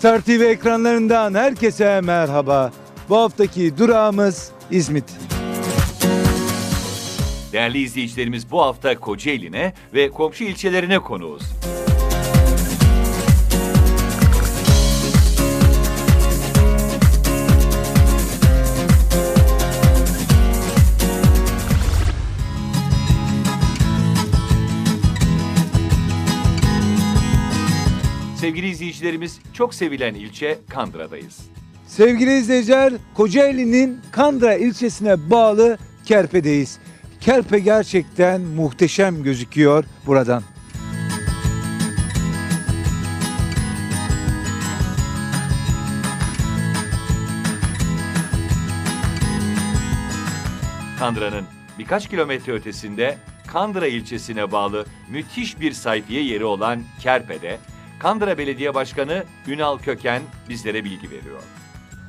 Star TV ekranlarından herkese merhaba. Bu haftaki durağımız İzmit. Değerli izleyicilerimiz bu hafta Kocaeli'ne ve komşu ilçelerine konuğuz. Sevgili izleyicilerimiz çok sevilen ilçe Kandıra'dayız. Sevgili izleyiciler, Kocaeli'nin Kandıra ilçesine bağlı Kerpe'deyiz. Kerpe gerçekten muhteşem gözüküyor buradan. Kandıra'nın birkaç kilometre ötesinde Kandıra ilçesine bağlı müthiş bir sayfiye yeri olan Kerpe'de Kandıra Belediye Başkanı Ünal Köken bizlere bilgi veriyor.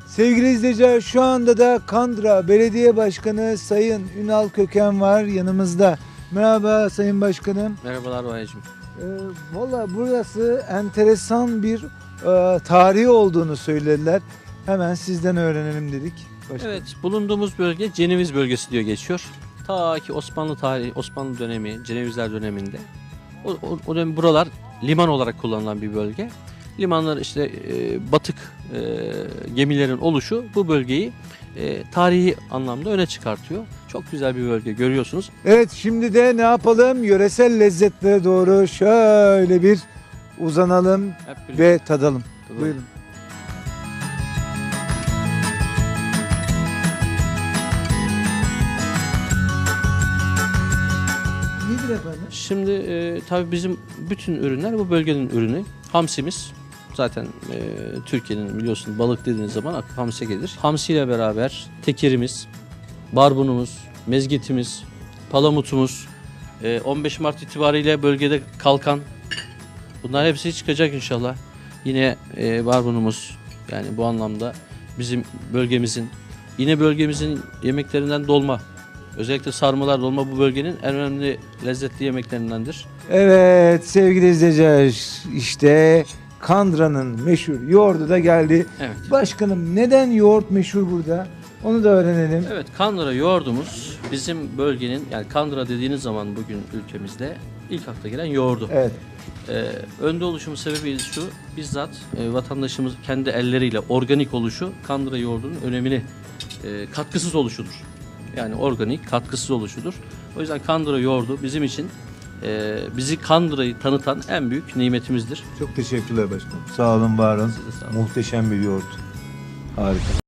Sevgili izleyiciler şu anda da Kandıra Belediye Başkanı Sayın Ünal Köken var yanımızda. Merhaba Sayın Başkanım. Merhabalar Vahiyeciğim. Ee, Valla burası enteresan bir e, tarihi olduğunu söylediler. Hemen sizden öğrenelim dedik. Başkanım. Evet, bulunduğumuz bölge Ceneviz bölgesi diyor geçiyor. Ta ki Osmanlı tarihi, Osmanlı dönemi, Cenevizler döneminde. O, o, o dönem buralar liman olarak kullanılan bir bölge. Limanlar işte e, batık e, gemilerin oluşu bu bölgeyi e, tarihi anlamda öne çıkartıyor. Çok güzel bir bölge görüyorsunuz. Evet şimdi de ne yapalım? Yöresel lezzetlere doğru şöyle bir uzanalım ve tadalım. tadalım. Buyurun. Nedir efendim? Şimdi e, tabii bizim bütün ürünler bu bölgenin ürünü. Hamsimiz zaten e, Türkiye'nin biliyorsun balık dediğiniz zaman aklı hamsi gelir. Hamsi ile beraber tekerimiz, barbunumuz, mezgitimiz, palamutumuz, e, 15 Mart itibariyle bölgede kalkan bunlar hepsi çıkacak inşallah. Yine e, barbunumuz yani bu anlamda bizim bölgemizin yine bölgemizin yemeklerinden dolma. Özellikle sarmalar dolma bu bölgenin en önemli lezzetli yemeklerindendir. Evet sevgili izleyiciler işte Kandıra'nın meşhur yoğurdu da geldi. Evet. Başkanım neden yoğurt meşhur burada? Onu da öğrenelim. Evet Kandıra yoğurdumuz bizim bölgenin yani Kandıra dediğiniz zaman bugün ülkemizde ilk akla gelen yoğurdu. Evet. Ee, önde oluşumun sebebi şu bizzat e, vatandaşımız kendi elleriyle organik oluşu Kandıra yoğurdunun önemini e, katkısız oluşudur. Yani organik katkısız oluşudur. O yüzden Kandıra yoğurdu bizim için e, bizi Kandıra'yı tanıtan en büyük nimetimizdir. Çok teşekkürler başkanım. Sağ olun var olun. Sağ olun. Muhteşem bir yoğurt. Harika.